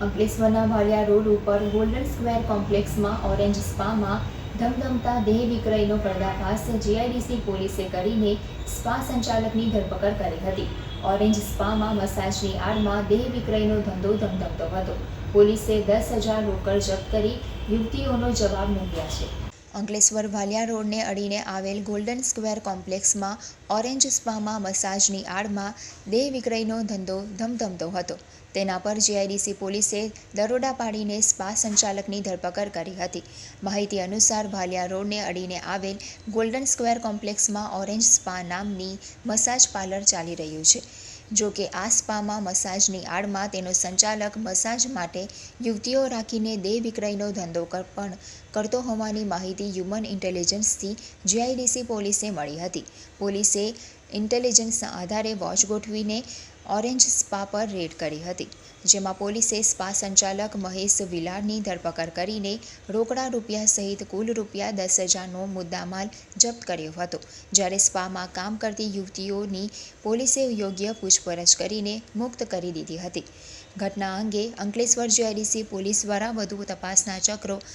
અંકલેશ્વરના ભાલિયા રોડ ઉપર golden square કોમ્પ્લેક્સમાં ઓરેન્જ સ્પામાં ધમધમતા દેહ વિક્રયનો પર્દાફાશ જીઆઈડીસી પોલીસે કરીને સ્પા સંચાલકની ધરપકડ કરી હતી. ઓરેન્જ સ્પામાં મસાજની આડમાં દેહ વિક્રયનો ધંધો ધમધમતો હતો. પોલીસે દસ હજાર રોકડ જપ્ત કરી યુવતીઓનો જવાબ મૂક્યા છે. અંકલેશ્વર ભાલિયા રોડને અડીને આવેલ ગોલ્ડન સ્ક્વેર કોમ્પ્લેક્સમાં ઓરેન્જ સ્પામાં મસાજની આડમાં દેહ વિક્રયનો ધંધો ધમધમતો હતો. તેના પર જીઆઈડીસી પોલીસે દરોડા પાડીને સ્પા સંચાલકની ધરપકડ કરી હતી. માહિતી અનુસાર ભાલિયા રોડને અડીને આવેલ ગોલ્ડન સ્ક્વેર કોમ્પ્લેક્સમાં ઓરેન્જ સ્પા નામની મસાજ પાર્લર ચાલી રહ્યું છે. જો કે આ સ્પામાં મસાજની આડમાં તેનો સંચાલક મસાજ માટે યુવતીઓ રાખીને દેહ વિક્રયનો ધંધો પણ કરતો હોવાની માહિતી હ્યુમન ઇન્ટેલિજન્સથી જીઆઈડીસી પોલીસે મળી હતી. પોલીસે ઇન્ટેલિજન્સના આધારે વોચ ગોઠવીને ઓરેન્જ સ્પા પર રેડ કરી હતી, જેમાં પોલીસે સ્પા સંચાલક મહેશ વિલાળની ધરપકડ કરીને રોકડા રૂપિયા સહિત કુલ રૂપિયા દસ હજારનો મુદ્દામાલ જપ્ત કર્યો હતો, જ્યારે સ્પામાં કામ કરતી યુવતીઓની પોલીસે યોગ્ય પૂછપરછ કરીને મુક્ત કરી દીધી હતી. ઘટના અંગે અંકલેશ્વર જીઆઈડીસી પોલીસ દ્વારા વધુ તપાસના ચક્રો